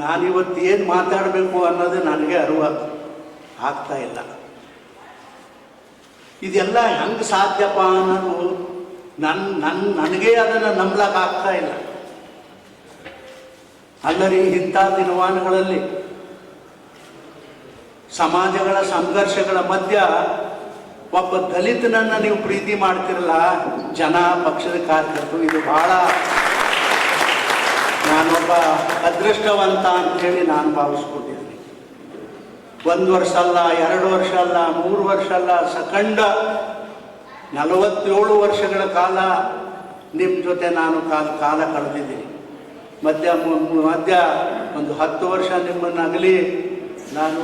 ನಾನಿವತ್ತು ಏನು ಮಾತಾಡಬೇಕು ಅನ್ನೋದು ನನಗೆ ಅರಿವು ಆಗ್ತಾ ಇಲ್ಲ. ಇದೆಲ್ಲ ಹೆಂಗೆ ಸಾಧ್ಯಪ್ಪ ಅನ್ನೋದು ನನ್ನ ನನ್ನ ನನಗೆ ಅದನ್ನು ನಂಬ್ಲಕ್ಕೆ ಆಗ್ತಾ ಇಲ್ಲ. ಅಲ್ಲರಿ ಇಂಥ ದಿನಮಾನಗಳಲ್ಲಿ ಸಮಾಜಗಳ ಸಂಘರ್ಷಗಳ ಮಧ್ಯ ಒಬ್ಬ ದಲಿತನನ್ನು ನೀವು ಪ್ರೀತಿ ಮಾಡ್ತಿರಲ್ಲ, ಜನ ಪಕ್ಷದ ಕಾರ್ಯಕರ್ತರು, ಇದು ಬಹಳ ನಾನೊಬ್ಬ ಅದೃಷ್ಟವಂತ ಅಂಥೇಳಿ ನಾನು ಭಾವಿಸ್ಕೊಂಡಿದ್ದೀನಿ. ಒಂದು ವರ್ಷ ಅಲ್ಲ ಎರಡು ವರ್ಷ ಅಲ್ಲ ಮೂರು ವರ್ಷ ಅಲ್ಲ ಸಖಂಡ ನಲವತ್ತೇಳು ವರ್ಷಗಳ ಕಾಲ ನಿಮ್ಮ ಜೊತೆ ನಾನು ಕಾಲ ಕಾಲ ಕಳೆದಿದ್ದೀನಿ. ಮಧ್ಯ ಮಧ್ಯ ಒಂದು ಹತ್ತು ವರ್ಷ ನಿಮ್ಮನ್ನಾಗಲಿ ನಾನು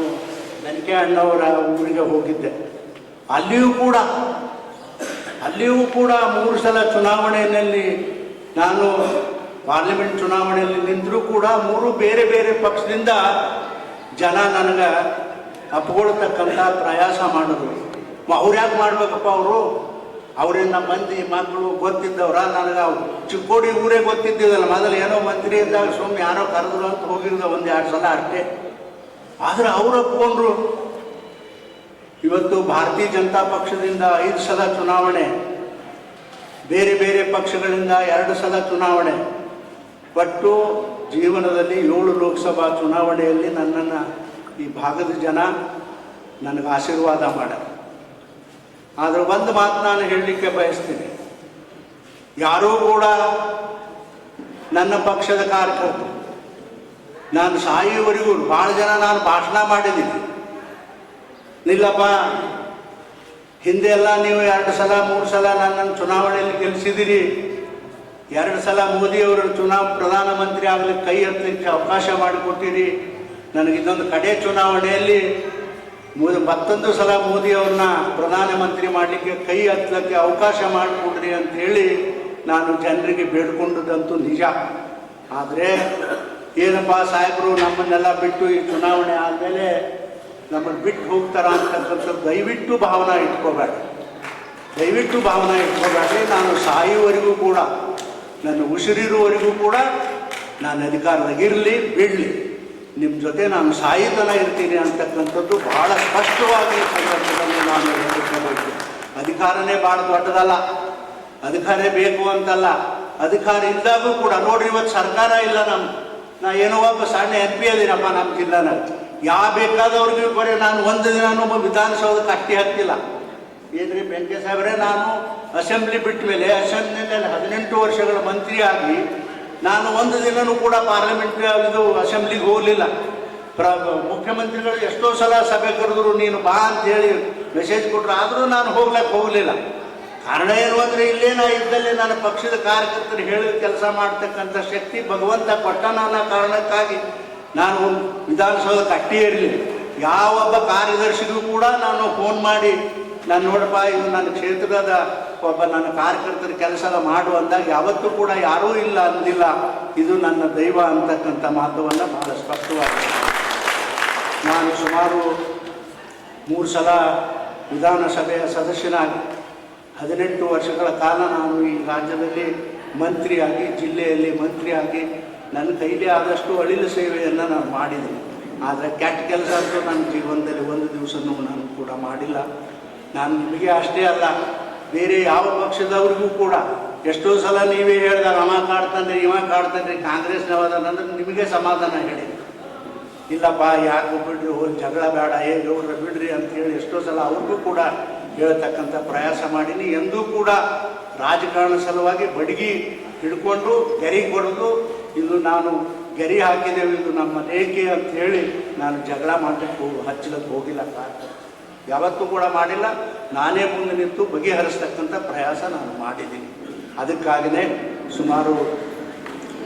ನನಗೆ ಅಣ್ಣವರ ಊರಿಗೆ ಹೋಗಿದ್ದೆ. ಅಲ್ಲಿಯೂ ಕೂಡ ಅಲ್ಲಿಯೂ ಕೂಡ ಮೂರು ಸಲ ಚುನಾವಣೆಯಲ್ಲಿ ನಾನು ಪಾರ್ಲಿಮೆಂಟ್ ಚುನಾವಣೆಯಲ್ಲಿ ನಿಂತರೂ ಕೂಡ ಮೂರು ಬೇರೆ ಬೇರೆ ಪಕ್ಷದಿಂದ ಜನ ನನಗೆ ಅಪ್ಕೊಳ್ತಕ್ಕಂಥ ಪ್ರಯಾಸ ಮಾಡಿದ್ರು. ಅವ್ರು ಯಾಕೆ ಮಾಡ್ಬೇಕಪ್ಪ ಅವರು? ಅವರಿಂದ ಮಂದಿ ಮಕ್ಕಳು ಗೊತ್ತಿದ್ದವ್ರ? ನನಗೆ ಚಿಕ್ಕೋಡಿ ಊರೇ ಗೊತ್ತಿದ್ದಿದ್ದಲ್ಲ. ಮೊದಲು ಏನೋ ಮಂತ್ರಿ ಇದ್ದಾಗ ಸುಮ್ಮನೆ ಯಾರೋ ಕರೆದ್ರು ಅಂತ ಹೋಗಿರ್ದ ಒಂದು ಎರಡು ಸಲ ಅಷ್ಟೇ. ಆದರೆ ಅವ್ರು ಒಪ್ಕೊಂಡ್ರು. ಇವತ್ತು ಭಾರತೀಯ ಜನತಾ ಪಕ್ಷದಿಂದ ಐದು ಸಲ ಚುನಾವಣೆ, ಬೇರೆ ಬೇರೆ ಪಕ್ಷಗಳಿಂದ ಎರಡು ಸಲ ಚುನಾವಣೆ. ಒಟ್ಟು ಜೀವನದಲ್ಲಿ ಏಳು ಲೋಕಸಭಾ ಚುನಾವಣೆಯಲ್ಲಿ ನನ್ನನ್ನು ಈ ಭಾಗದ ಜನ ನನಗೆ ಆಶೀರ್ವಾದ ಮಾಡ್ಯಾರ ಆದರೆ ಒಂದು ಮಾತು ನಾನು ಹೇಳಲಿಕ್ಕೆ ಬಯಸ್ತೀನಿ. ಯಾರೂ ಕೂಡ ನನ್ನ ಪಕ್ಷದ ಕಾರ್ಯಕರ್ತರು, ನಾನು ಸಾಯುವವರೆಗೂ ಭಾಳ ಜನ ನಾನು ಭಾಷಣ ಮಾಡಿದ್ದೀನಿ. ನಿಲ್ಲಪ್ಪ, ಹಿಂದೆ ಎಲ್ಲ ನೀವು ಎರಡು ಸಲ, ಮೂರು ಸಲ ನನ್ನನ್ನು ಚುನಾವಣೆಯಲ್ಲಿ ಗೆಲ್ಲಿಸಿದಿರಿ ಎರಡು ಸಲ ಮೋದಿಯವರು ಚುನಾವ, ಪ್ರಧಾನಮಂತ್ರಿ ಆಗಲಿಕ್ಕೆ ಕೈ ಎತ್ತಲಿಕ್ಕೆ ಅವಕಾಶ ಮಾಡಿಕೊಟ್ಟಿರಿ. ನನಗೆ ಇದೊಂದು ಕಡೆ ಚುನಾವಣೆಯಲ್ಲಿ ಮತ್ತೊಂದು ಸಲ ಮೋದಿಯವ್ರನ್ನ ಪ್ರಧಾನಮಂತ್ರಿ ಮಾಡಲಿಕ್ಕೆ ಕೈ ಹತ್ತಲಿಕ್ಕೆ ಅವಕಾಶ ಮಾಡಿಕೊಡ್ರಿ ಹೇಳಿ ನಾನು ಜನರಿಗೆ ಬೇಡ್ಕೊಂಡದಂತೂ ನಿಜ. ಆದರೆ ಏನಪ್ಪ ಸಾಹೇಬರು, ನಮ್ಮನ್ನೆಲ್ಲ ಬಿಟ್ಟು ಈ ಚುನಾವಣೆ ಆದಮೇಲೆ ನಮ್ಮನ್ನು ಬಿಟ್ಟು ಹೋಗ್ತಾರ ಅಂತಕ್ಕಂಥದ್ದು ದಯವಿಟ್ಟು ಭಾವನಾ ಇಟ್ಕೋಬೇಡ. ದಯವಿಟ್ಟು ಭಾವನಾ ಇಟ್ಕೋಬೇಡ್ರಿ ನಾನು ಸಾಯುವವರೆಗೂ ಕೂಡ ನನ್ನ ಉಸಿರಿರುವವರೆಗೂ ಕೂಡ ನಾನು ಅಧಿಕಾರದಾಗ ಇರಲಿ, ಬಿಡಲಿ. ನಿಮ್ಮ ಜೊತೆ ನಾನು ಸಾಯಿತನ ಇರ್ತೀನಿ ಅಂತಕ್ಕಂಥದ್ದು ಬಹಳ ಸ್ಪಷ್ಟವಾಗಿ ಸಂದರ್ಭದಲ್ಲಿ ನಾನು ಅಧಿಕಾರನೇ ಭಾಳ ದೊಡ್ಡದಲ್ಲ. ಅಧಿಕಾರ ಬೇಕು ಅಂತಲ್ಲ. ಅಧಿಕಾರ ಇದ್ದಾಗೂ ಕೂಡ ನೋಡ್ರಿ, ಇವತ್ತು ಸರ್ಕಾರ ಇಲ್ಲ ನಮ್ಮ ನಾ ಏನೋ ಒಬ್ಬ ಸಣ್ಣ ಎಂ ಪಿ ಅದೀನಪ್ಪ ನಮ್ಮ ಜಿಲ್ಲಾನಲ್ಲಿ ಯಾವ ಬೇಕಾದವ್ರಿಗೂ ಬರೀ ನಾನು ಒಂದು ದಿನ ಒಬ್ಬ ವಿಧಾನಸೌಧಕ್ಕೆ ಅಟ್ಟಿ ಹತ್ತಿಲ್ಲ ಏನ್ರಿ ಬೆಂಕೆ ಸಾಹೇಬ್ರೆ ನಾನು ಅಸೆಂಬ್ಲಿ ಬಿಟ್ಟ ಮೇಲೆ ಅಸೆಂಬ್ಲಿನಲ್ಲಿ ಹದಿನೆಂಟು ವರ್ಷಗಳ ಮಂತ್ರಿ ಆಗಿ ನಾನು ಒಂದು ದಿನನೂ ಕೂಡ ಪಾರ್ಲಿಮೆಂಟ್ ಇದು ಅಸೆಂಬ್ಲಿಗೆ ಹೋಗಲಿಲ್ಲ. ಪ್ರ ಮುಖ್ಯಮಂತ್ರಿಗಳು ಎಷ್ಟೋ ಸಲ ಸಭೆ ಕರೆದ್ರು, ನೀನು ಬಾ ಅಂತ ಹೇಳಿ ಮೆಸೇಜ್ ಕೊಟ್ಟರು ಆದರೂ ನಾನು ಹೋಗ್ಲಕ್ಕೆ ಹೋಗಲಿಲ್ಲ. ಕಾರಣ ಏನು ಅಂದರೆ ಇಲ್ಲೇ ನಾ ಇದ್ದಲ್ಲಿ ನನ್ನ ಪಕ್ಷದ ಕಾರ್ಯಕರ್ತರು ಹೇಳಿದ ಕೆಲಸ ಮಾಡ್ತಕ್ಕಂಥ ಶಕ್ತಿ ಭಗವಂತ ಕೊಟ್ಟನ ಅನ್ನೋ ಕಾರಣಕ್ಕಾಗಿ ನಾನು ಒಂದು ವಿಧಾನಸೌಧಕ್ಕೆ ಅಟ್ಟಿ ಇರಲಿ ಯಾವೊಬ್ಬ ಕಾರ್ಯದರ್ಶಿಗೂ ಕೂಡ ನಾನು ಫೋನ್ ಮಾಡಿ ನಾನು ನೋಡಪ್ಪ ಇದು ನನ್ನ ಕ್ಷೇತ್ರದ ಒಬ್ಬ ನನ್ನ ಕಾರ್ಯಕರ್ತರ ಕೆಲಸ ಮಾಡು ಅಂದಾಗ ಯಾವತ್ತೂ ಕೂಡ ಯಾರೂ ಇಲ್ಲ ಅಂದಿಲ್ಲ. ಇದು ನನ್ನ ದೈವ ಅಂತಕ್ಕಂಥ ಮಾತವನ್ನು ಬಹಳ ಸ್ಪಷ್ಟವಾಗಿ ನಾನು ಸುಮಾರು ಮೂರು ಸಲ ವಿಧಾನಸಭೆಯ ಸದಸ್ಯನಾಗಿ ಹದಿನೆಂಟು ವರ್ಷಗಳ ಕಾಲ ನಾನು ಈ ರಾಜ್ಯದಲ್ಲಿ ಮಂತ್ರಿಯಾಗಿ, ಜಿಲ್ಲೆಯಲ್ಲಿ ಮಂತ್ರಿಯಾಗಿ ನನ್ನ ಕೈಲಿ ಆದಷ್ಟು ಅಳಿಲು ಸೇವೆಯನ್ನು ನಾನು ಮಾಡಿದ್ದೀನಿ. ಆದರೆ ಕೆಟ್ಟ ಕೆಲಸ ಅಂತೂ ನನ್ನ ಜೀವನದಲ್ಲಿ ಒಂದು ದಿವಸನೂ ನಾನು ಕೂಡ ಮಾಡಿಲ್ಲ. ನಾನು ನಿಮಗೆ ಅಷ್ಟೇ ಅಲ್ಲ, ಬೇರೆ ಯಾವ ಪಕ್ಷದವ್ರಿಗೂ ಕೂಡ ಎಷ್ಟೋ ಸಲ ನೀವೇ ಹೇಳಿದಾಗ ಅವ ಕಾಡ್ತಾನೆ ಇವ ಕಾಡ್ತಾನೆ ಕಾಂಗ್ರೆಸ್ನವದನಂದ್ರೆ ನಿಮಗೆ ಸಮಾಧಾನ ಹೇಳಿ. ಇಲ್ಲಪ್ಪ ಯಾಕೆ ಬಿಡ್ರಿ, ಹೋಗಿ ಜಗಳ ಬೇಡ, ಏ ಗೌಡ್ರ ಬಿಡ್ರಿ ಅಂತ ಹೇಳಿ ಎಷ್ಟೋ ಸಲ ಅವ್ರಿಗೂ ಕೂಡ ಹೇಳ್ತಕ್ಕಂಥ ಪ್ರಯಾಸ ಮಾಡೀನಿ. ಎಂದೂ ಕೂಡ ರಾಜಕಾರಣ ಸಲುವಾಗಿ ಬಡಗಿ ಹಿಡ್ಕೊಂಡು, ಗೆರಿ ಕೊಡೋದು, ಇದು ನಾನು ಗೆರಿ ಹಾಕಿದ್ದೇವೆ ಇದು ನಮ್ಮ ರೇಖೆ ಅಂತ ಹೇಳಿ ನಾನು ಜಗಳ ಮಾಡಲಿಕ್ಕೆ ಹಚ್ಚಲಿಕ್ಕೆ ಹೋಗಿಲ್ಲ. ಕಾರಣ ಯಾವತ್ತೂ ಕೂಡ ಮಾಡಿಲ್ಲ. ನಾನೇ ಮುಂದೆ ನಿಂತು ಬಗೆಹರಿಸ್ತಕ್ಕಂಥ ಪ್ರಯಾಸ ನಾನು ಮಾಡಿದ್ದೀನಿ. ಅದಕ್ಕಾಗಿಯೇ ಸುಮಾರು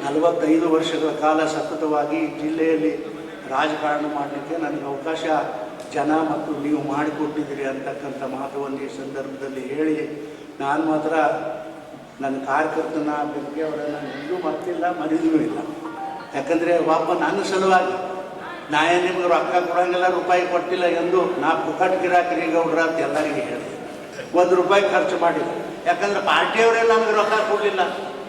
ನಲವತ್ತೈದು ವರ್ಷಗಳ ಕಾಲ ಸತತವಾಗಿ ಜಿಲ್ಲೆಯಲ್ಲಿ ರಾಜಕಾರಣ ಮಾಡಲಿಕ್ಕೆ ನನಗೆ ಅವಕಾಶ ಜನ ಮತ್ತು ನೀವು ಮಾಡಿಕೊಟ್ಟಿದ್ದೀರಿ ಅಂತಕ್ಕಂಥ ಮಾತುವನ್ನು ಈ ಸಂದರ್ಭದಲ್ಲಿ ಹೇಳಿ ನಾನು ಮಾತ್ರ ನನ್ನ ಕಾರ್ಯಕರ್ತನ ಬೆಂಕಿಯವರನ್ನು ಎಲ್ಲೂ ಮರ್ತಿಲ್ಲ ಮರಿದೂ ಇಲ್ಲ. ಯಾಕಂದರೆ ವಾಪ ನನ್ನ ಸಲುವಾಗಿ ನಾ ಏನು ನಿಮ್ಗೆ ರೊಕ್ಕ ಕೊಡಂಗಿಲ್ಲ, ರೂಪಾಯಿ ಕೊಟ್ಟಿಲ್ಲ ಎಂದು ನಾ ಪುಕಟ್ ಗಿರಾಕಿರಿ ಗೌಡ್ರ ಅಂತ ಎಲ್ಲರಿಗೆ ಹೇಳಿದೆ. ಒಂದು ರೂಪಾಯಿ ಖರ್ಚು ಮಾಡಿಲ್ಲ ಯಾಕಂದ್ರೆ ಪಾರ್ಟಿಯವರೇ ನನಗೆ ರೊಕ್ಕ ಕೊಡಲಿಲ್ಲ.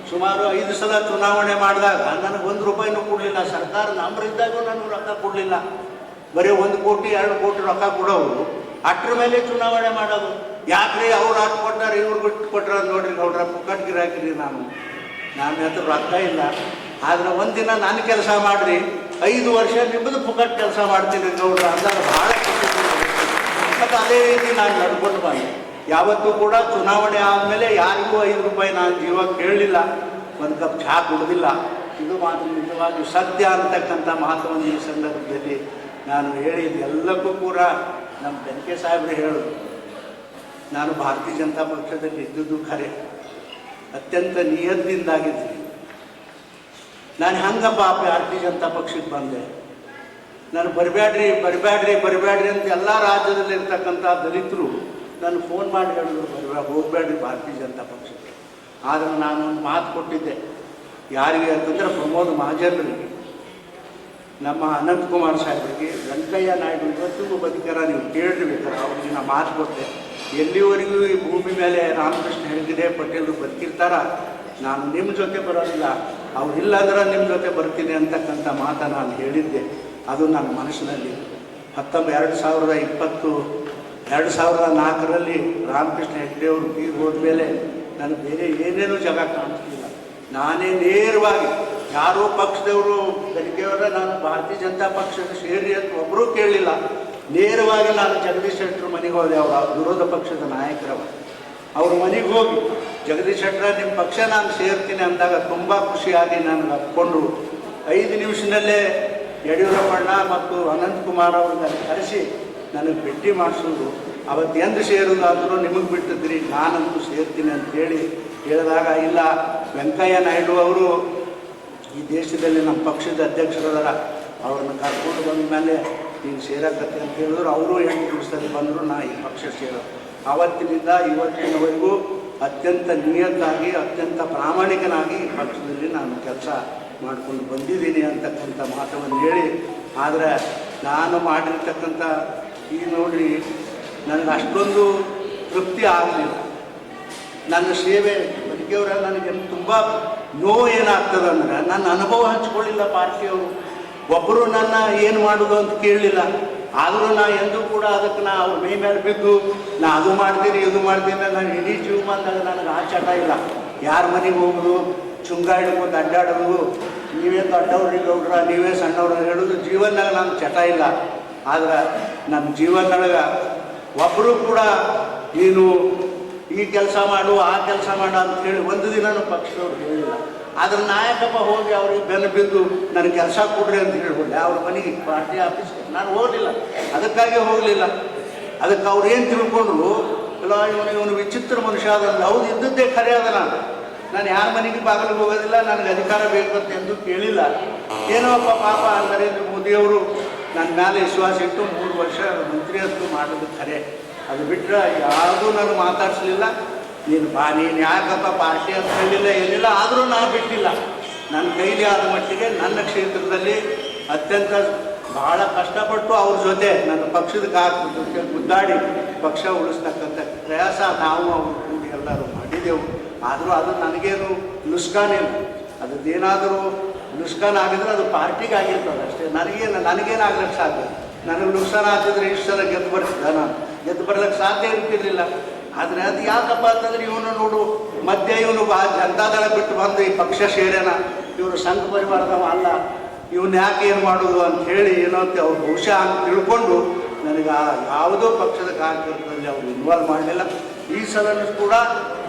ಸುಮಾರು ಐದು ಸಲ ಚುನಾವಣೆ ಮಾಡಿದಾಗ ನನಗೆ ಒಂದು ರೂಪಾಯಿನೂ ಕೊಡಲಿಲ್ಲ. ಸರ್ಕಾರ ನಮ್ಮರಿದ್ದಾಗೂ ನನಗೆ ರೊಕ್ಕ ಕೊಡಲಿಲ್ಲ. ಬರೀ ಒಂದು ಕೋಟಿ, ಎರಡು ಕೋಟಿ ರೊಕ್ಕ ಕೊಡೋರು ಅಟ್ರ ಮೇಲೆ ಚುನಾವಣೆ ಮಾಡೋದು. ಯಾಕ್ರಿ ಅವ್ರು ಹಾಕಿ ಕೊಟ್ಟಾರೆ, ಇವ್ರು ಬಿಟ್ಟು ಕೊಟ್ಟರೆ ನೋಡ್ರಿ ಗೌಡ್ರ ಪುಕ್ಕಟ್ ಗಿರಾಕಿರಿ ನಾನು. ನಾನು ಹತ್ರ ರೊಕ್ಕ ಇಲ್ಲ. ಆದ್ರೆ ಒಂದಿನ ನಾನು ಕೆಲಸ ಮಾಡ್ರಿ ಐದು ವರ್ಷ ನಿಮ್ಮದು ಪುಕಟ್ ಕೆಲಸ ಮಾಡ್ತೀನಿ ಗೌಡ್ರ ಅಂದಾಗ ಭಾಳ ಮತ್ತು ಅದೇ ರೀತಿ ನಾನು ನಡ್ಕೊಂಡು ಬಂದೆ. ಯಾವತ್ತೂ ಕೂಡ ಚುನಾವಣೆ ಆದಮೇಲೆ ಯಾರಿಗೂ ಐದು ರೂಪಾಯಿ ನಾನು ಜೀವ ಕೇಳಲಿಲ್ಲ. ಒಂದು ಕಪ್ ಚಹಾ ಕುಡಿದಿಲ್ಲ. ಇದು ಮಾತ್ರ ನಿಜವಾಗಿ ಸತ್ಯ ಅಂತಕ್ಕಂಥ ಮಹತ್ವವನ್ನು ಈ ಸಂದರ್ಭದಲ್ಲಿ ನಾನು ಹೇಳಿದ್ದು. ಎಲ್ಲಕ್ಕೂ ಕೂಡ ನಮ್ಮ ಬೆಂಕೆ ಸಾಹೇಬರು ಹೇಳೋದು, ನಾನು ಭಾರತೀಯ ಜನತಾ ಪಕ್ಷದಲ್ಲಿ ಇದ್ದುದು ಖರೆ. ಅತ್ಯಂತ ನಿಯತ್ತಿಂದಾಗಿದ್ದೀನಿ ನಾನು ಹಂಗಪ್ಪ ಭಾರತೀಯ ಜನತಾ ಪಕ್ಷಕ್ಕೆ ಬಂದೆ? ನಾನು ಬರಬೇಡ್ರಿ ಬರಬೇಡ್ರಿ ಬರಬೇಡ್ರಿ ಅಂತ ಎಲ್ಲ ರಾಜ್ಯದಲ್ಲಿ ಇರ್ತಕ್ಕಂಥ ದಲಿತರು ನಾನು ಫೋನ್ ಮಾಡಿ ಹೇಳಿದ್ರು ಬರಬೇಡ ಹೋಗಬೇಡ್ರಿ ಭಾರತೀಯ ಜನತಾ ಪಕ್ಷಕ್ಕೆ. ಆದರೆ ನಾನು ಒಂದು ಮಾತು ಕೊಟ್ಟಿದ್ದೆ. ಯಾರಿಗೆ ಅಂತಂದ್ರೆ ಪ್ರಮೋದ್ ಮಹಾಜನ್ರಿಗೆ. ನಮ್ಮ ಅನಂತಕುಮಾರ್ ಸಾಹೇಬ್ರಿಗೆ, ವೆಂಕಯ್ಯ ನಾಯ್ಡು ಇವತ್ತಿಗೂ ಬದುಕರ ನೀವು ಕೇಳಿರ್ಬೇಕಾರೆ ಅವ್ರಿಗೆ ನಾನು ಮಾತು ಕೊಟ್ಟೆ. ಎಲ್ಲಿವರೆಗೂ ಈ ಭೂಮಿ ಮೇಲೆ ರಾಮಕೃಷ್ಣ ಹೆಗಡೆ ಪಟೇಲರು ಬದುಕಿರ್ತಾರ? ನಾನು ನಿಮ್ಮ ಜೊತೆ ಬರೋದಿಲ್ಲ. ಅವ್ರು ಇಲ್ಲಾಂದ್ರೆ ನಿಮ್ಮ ಜೊತೆ ಬರ್ತೀನಿ ಅಂತಕ್ಕಂಥ ಮಾತ ನಾನು ಹೇಳಿದ್ದೆ. ಅದು ನನ್ನ ಮನಸ್ಸಿನಲ್ಲಿ. ಹತ್ತೊಂಬ ಎರಡು ಸಾವಿರದ ಇಪ್ಪತ್ತು, ಎರಡು ಸಾವಿರದ ನಾಲ್ಕರಲ್ಲಿ ರಾಮಕೃಷ್ಣ ಹೆಗ್ಡೆಯವರು ತೀರ್ ಹೋದ್ಮೇಲೆ ನನಗೆ ಬೇರೆ ಏನೇನೂ ಜಾಗ ಕಾಣಿಸ್ತಿಲ್ಲ ನಾನೇ ನೇರವಾಗಿ ಯಾರೋ ಪಕ್ಷದವರು ಗರಿಗೆಯವರ ನಾನು ಭಾರತೀಯ ಜನತಾ ಪಕ್ಷದ ಸೇರಿ ಅಂತ ಒಬ್ಬರೂ ಕೇಳಲಿಲ್ಲ ನೇರವಾಗಿ ನಾನು ಜಗದೀಶ್ ಶೆಟ್ಟರು ಮನೆಗೆ ಹೋದೆ. ಅವರು ವಿರೋಧ ಪಕ್ಷದ ನಾಯಕರವರು ಅವ್ರ ಮನೆಗೆ ಹೋಗಿ ಜಗದೀಶ್ ಶೆಟ್ಟರ ನಿಮ್ಮ ಪಕ್ಷ ನಾನು ಸೇರ್ತೀನಿ ಅಂದಾಗ ತುಂಬ ಖುಷಿಯಾಗಿ ನನಗೆ ಅಪ್ಕೊಂಡು ಐದು ನಿಮಿಷದಲ್ಲೇ ಯಡಿಯೂರಪ್ಪಣ್ಣ ಮತ್ತು ಅನಂತಕುಮಾರ್ ಅವ್ರನ್ನ ಕರೆಸಿ ನನಗೆ ಭೇಟಿ ಮಾಡಿಸೋದು. ಅವತ್ತು ಎಂದು ಸೇರೋದಾದರೂ ನಿಮಗೆ ಬಿಟ್ಟಿದ್ರಿ, ನಾನಂತೂ ಸೇರ್ತೀನಿ ಅಂತೇಳಿ ಹೇಳಿದಾಗ, ಇಲ್ಲ, ವೆಂಕಯ್ಯ ನಾಯ್ಡು ಅವರು ಈ ದೇಶದಲ್ಲಿ ನಮ್ಮ ಪಕ್ಷದ ಅಧ್ಯಕ್ಷರದಾರ, ಅವ್ರನ್ನ ಕರ್ಕೊಂಡು ಬಂದ ಮೇಲೆ ನೀನು ಸೇರಕತ್ತೆ ಅಂತ ಹೇಳಿದ್ರು. ಅವರು ಎಂಟು ದಿವಸದಲ್ಲಿ ಬಂದರು, ನಾ ಈ ಪಕ್ಷ ಸೇರೋ ಆವತ್ತಿನಿಂದ ಇವತ್ತಿನವರೆಗೂ ಅತ್ಯಂತ ನಿಯತ್ತಾಗಿ, ಅತ್ಯಂತ ಪ್ರಾಮಾಣಿಕನಾಗಿ ಪಕ್ಷದಲ್ಲಿ ನಾನು ಕೆಲಸ ಮಾಡಿಕೊಂಡು ಬಂದಿದ್ದೀನಿ ಅಂತಕ್ಕಂಥ ಮಾತವನ್ನು ಹೇಳಿ, ಆದರೆ ನಾನು ಮಾಡಿರ್ತಕ್ಕಂಥ ಈ ನೋಡಿ ನನಗೆ ಅಷ್ಟೊಂದು ತೃಪ್ತಿ ಆಗಲಿಲ್ಲ. ನನ್ನ ಸೇವೆ ಬದುಕಿಯವರ ನನಗೆ ತುಂಬ ನೋವು ಏನಾಗ್ತದೆ ಅಂದ್ರೆ ನನ್ನ ಅನುಭವ ಹಂಚ್ಕೊಳ್ಳಿಲ್ಲ ಪಾರ್ಟಿಯವರು. ಒಬ್ಬರು ನನ್ನ ಏನು ಮಾಡೋದು ಅಂತ ಕೇಳಲಿಲ್ಲ. ಆದರೂ ನಾ ಎಂದೂ ಕೂಡ ಅದಕ್ಕೆ ನಾ ಅವ್ರ ಮೈ ಮೇಲೆ ಬಿದ್ದು, ನಾ ಅದು ಮಾಡ್ತೀನಿ, ಇದು ಮಾಡ್ತೀನಿ ನಾನು ಇಡೀ ಜೀವಮಾನದಾಗ ನನಗೆ ಆ ಚಟ ಇಲ್ಲ. ಯಾರ ಮನೆಗೆ ಹೋಗೋದು ಚುಂಗ ಹಿಡ್ಕೊಂಡು ಅಡ್ಡಾಡೋದು, ನೀವೇ ದೊಡ್ಡವ್ರಿಗೆ ಗೌಡ್ರ, ನೀವೇ ಸಣ್ಣವ್ರು ಹೇಳೋದು ಜೀವನದಾಗ ನನ್ನ ಚಟ ಇಲ್ಲ. ಆದ್ರೆ ನಮ್ಮ ಜೀವನದೊಳಗೆ ಒಬ್ಬರು ಕೂಡ ನೀನು ಈ ಕೆಲಸ ಮಾಡು, ಆ ಕೆಲಸ ಮಾಡು ಅಂತ ಹೇಳಿ ಒಂದು ದಿನನೂ ಪಕ್ಷದವ್ರು ಹೇಳಿಲ್ಲ. ಆದ್ರೆ ನಾಯಕಪ್ಪ ಹೋಗಿ ಅವ್ರಿಗೆ ಬೆನ್ನು ಬಿದ್ದು ನನಗೆ ಕೆಲಸ ಕೊಡ್ರಿ ಅಂತ ಹೇಳ್ಬಿಟ್ಟೆ ಅವ್ರ ಮನೆಗೆ ಪಾರ್ಟಿ ಆಫೀಸ್ ನಾನು ಹೋಗಲಿಲ್ಲ ಅದಕ್ಕಾಗಿ ಹೋಗಲಿಲ್ಲ. ಅದಕ್ಕೆ ಅವ್ರು ಏನು ತಿಳ್ಕೊಂಡ್ರು? ಇಲ್ಲ, ಇವನು ಇವನು ವಿಚಿತ್ರ ಮನುಷ್ಯ ಆದ ಹೌದು, ಇದ್ದದ್ದೇ ಖರೆ ಅದ ನಾನು. ನಾನು ಯಾರ ಮನೆಗೆ ಬಾಗಿಲಿಗೆ ಹೋಗೋದಿಲ್ಲ, ನನಗೆ ಅಧಿಕಾರ ಬೇಕು ಅಂತ ಎಂದು ಕೇಳಿಲ್ಲ ಏನೋಪ್ಪ ಪಾಪ ನರೇಂದ್ರ ಮೋದಿಯವರು ನನ್ನ ಮೇಲೆ ವಿಶ್ವಾಸ ಇಟ್ಟು ಮೂರು ವರ್ಷ ಮಂತ್ರಿಯತ್ತು ಮಾಡೋದು ಖರೆ. ಅದು ಬಿಟ್ಟರೆ ಯಾರದೂ ನಾನು ಮಾತಾಡಿಸ್ಲಿಲ್ಲ. ನೀನು ಬಾ, ನೀನು ಯಾಕಪ್ಪ ಪಾರ್ಟಿ ಅಂತ ಹೇಳಿಲ್ಲ, ಏನಿಲ್ಲ. ಆದರೂ ನಾನು ಬಿಟ್ಟಿಲ್ಲ. ನನ್ನ ಕೈಲಿ ಆದ ಮಟ್ಟಿಗೆ ನನ್ನ ಕ್ಷೇತ್ರದಲ್ಲಿ ಅತ್ಯಂತ ಬಹಳ ಕಷ್ಟಪಟ್ಟು ಅವ್ರ ಜೊತೆ ನನ್ನ ಪಕ್ಷದ ಕಾಕು ಜೊತೆ ಗುದ್ದಾಡಿ ಪಕ್ಷ ಉಳಿಸ್ತಕ್ಕಂಥ ಪ್ರಯಾಸ ನಾವು ಅವ್ರು ಕೂಡಿ ಎಲ್ಲರೂ ಮಾಡಿದೆವು. ಆದರೂ ಅದು ನನಗೇನು ನುಸ್ಕಾನಿಲ್ಲ ಅದೇನಾದರೂ ನುಸ್ಕಾನ್ ಆಗಿದ್ರೆ ಅದು ಪಾರ್ಟಿಗೆ ಆಗಿರ್ತದೆ ಅಷ್ಟೇ. ನನಗೇನು ನನಗೇನಾಗ್ಲಿಕ್ಕೆ ಸಾಧ್ಯ? ನನಗೆ ನುಕ್ಸಾನ ಆಗ್ತಿದ್ರೆ ಇಷ್ಟು ಸಲ ಗೆದ್ದು ಬರ್ತಿದ್ದ ನಾನು? ಗೆದ್ದು ಬರ್ಲಿಕ್ಕೆ ಸಾಧ್ಯ ಇರ್ತಿರ್ಲಿಲ್ಲ. ಆದರೆ ಅದು ಯಾಕಪ್ಪ ಅಂತಂದ್ರೆ ಇವನು ನೋಡು, ಮಧ್ಯ ಇವನು ಬಾ ಜನತಾದಳ ಬಿಟ್ಟು ಬಂದು ಈ ಪಕ್ಷ ಸೇರ್ಯಾನ. ಇವರು ಸಂಘ ಪರಿವಾರದವ ಅಲ್ಲ. ಇವನು ಯಾಕೆ ಏನು ಮಾಡೋದು ಅಂತ ಹೇಳಿ ಏನೋ ಅಂತ ಅವ್ರು ಬಹುಶಃ ಅಂತ ತಿಳ್ಕೊಂಡು ನನಗೆ ಆ ಯಾವುದೋ ಪಕ್ಷದ ಕಾರ್ಯಕರ್ತರಲ್ಲಿ ಅವರು ಇನ್ವಾಲ್ವ್ ಮಾಡಲಿಲ್ಲ. ಈ ಸಲನೂ ಕೂಡ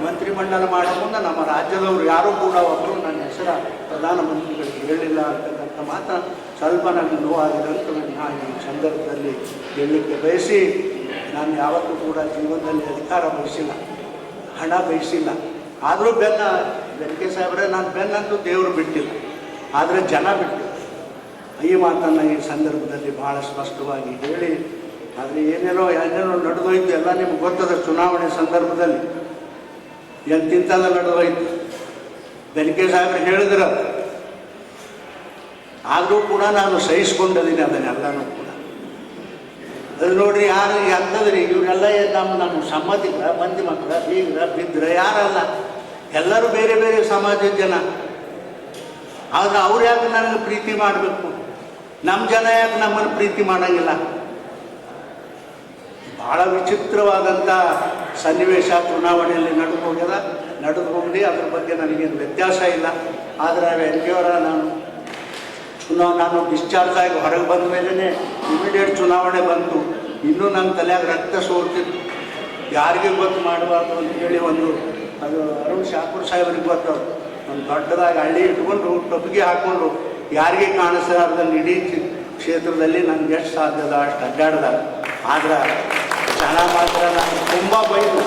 ಮಂತ್ರಿಮಂಡಲ ಮಾಡೋ ಮುಂದೆ ನಮ್ಮ ರಾಜ್ಯದವರು ಯಾರೂ ಕೂಡ ಒಬ್ಬರು ನನ್ನ ಹೆಸರ ಪ್ರಧಾನಮಂತ್ರಿಗಳಿಗೆ ಹೇಳಿಲ್ಲ ಅಂತಕ್ಕಂಥ ಮಾತ್ರ ಸ್ವಲ್ಪ ನನಗೆ ನೋವಾಗಿದೆ ಅಂತ ನಾನು ಈ ಸಂದರ್ಭದಲ್ಲಿ ಹೇಳಲಿಕ್ಕೆ ಬಯಸಿ, ನಾನು ಯಾವತ್ತೂ ಕೂಡ ಜೀವನದಲ್ಲಿ ಅಧಿಕಾರ ಬಯಸಿಲ್ಲ, ಹಣ ಬಯಸಿಲ್ಲ. ಆದರೂ ಬೆನ್ನ ಬೆನ್ಕೆ ಸಾಹೇಬ್ರೆ, ನಾನು ಬೆನ್ನಂತೂ ದೇವರು ಬಿಟ್ಟಿಲ್ಲ. ಆದರೆ ಜನ ಬಿಟ್ಟು ಈ ಮಾತನ್ನು ಈ ಸಂದರ್ಭದಲ್ಲಿ ಭಾಳ ಸ್ಪಷ್ಟವಾಗಿ ಹೇಳಿ, ಆದರೆ ಏನೇನೋ ಏನೇನೋ ನಡೆದೋಯ್ತು, ಎಲ್ಲ ನಿಮ್ಗೆ ಗೊತ್ತದ ಚುನಾವಣೆ ಸಂದರ್ಭದಲ್ಲಿ. ಎಂತಿಂತೆಲ್ಲ ನಡೆದೋಯ್ತು? ಬೆನಕೆ ಸಾಹೇಬ್ರು ಹೇಳಿದ್ರು ಆದರೂ ಕೂಡ ನಾನು ಸಹಿಸ್ಕೊಂಡಿದ್ದೀನಿ ಅದನ್ನೆಲ್ಲನೂ ಕೂಡ. ಅದು ನೋಡ್ರಿ, ಯಾರು ಎಂಥದ್ರಿ ಇವರೆಲ್ಲ ನಮ್ಮ ನಮ್ಮ ಸಂಬಂಧಿಕರ ಮಂದಿ ಮಕ್ಕಳ ಬೀಗ್ರ, ಬಿದ್ರ, ಯಾರಲ್ಲ. ಎಲ್ಲರೂ ಬೇರೆ ಬೇರೆ ಸಮಾಜದ ಜನ. ಆದ್ರೆ ಅವ್ರು ಯಾಕೆ ನನಗೆ ಪ್ರೀತಿ ಮಾಡಬೇಕು? ನಮ್ಮ ಜನ ಯಾಕೆ ನಮ್ಮನ್ನು ಪ್ರೀತಿ ಮಾಡಂಗಿಲ್ಲ? ಬಹಳ ವಿಚಿತ್ರವಾದಂಥ ಸನ್ನಿವೇಶ ಚುನಾವಣೆಯಲ್ಲಿ ನಡೆದು ಹೋಗ್ಯದ ನಡೆದು ಹೋಗಲಿ ಅದ್ರ ಬಗ್ಗೆ ನನಗೇನು ವ್ಯತ್ಯಾಸ ಇಲ್ಲ. ಆದರೆ ವ್ಯಕ್ತಿಯವರ ನಾನು ಚುನಾವ್ ನಾನು ಡಿಸ್ಚಾರ್ಜ್ ಆಗಿ ಹೊರಗೆ ಬಂದ ಮೇಲೇ ಇಮಿಡಿಯೇಟ್ ಚುನಾವಣೆ ಬಂತು. ಇನ್ನೂ ನನ್ನ ತಲೆಯಾಗ ರಕ್ತ ಸೋರ್ತಿತ್ತು. ಯಾರಿಗೆ ಗೊತ್ತು ಮಾಡಬಾರ್ದು ಅಂತ ಹೇಳಿ ಒಂದು, ಅದು ಅರುಣ್ ಶಾಪುರ್ ಸಾಹೇಬ್ರಿಗೆ ಗೊತ್ತು. ಒಂದು ದೊಡ್ಡದಾಗಿ ಹಳ್ಳಿ ಇಟ್ಕೊಂಡು ಟೊಪ್ಪಿಗೆ ಹಾಕ್ಕೊಂಡು ಯಾರಿಗೆ ಕಾಣಿಸಲಾರ್ದಲ್ಲಿ ಇಡೀ ಕ್ಷೇತ್ರದಲ್ಲಿ ನನಗೆ ಎಷ್ಟು ಸಾಧ್ಯದ ಅಷ್ಟು ಅಡ್ಡಾಡ್ದ. ಆದ್ರೆ ಜನ ಮಾತ್ರ ನಾನು ತುಂಬ ಬೈದು,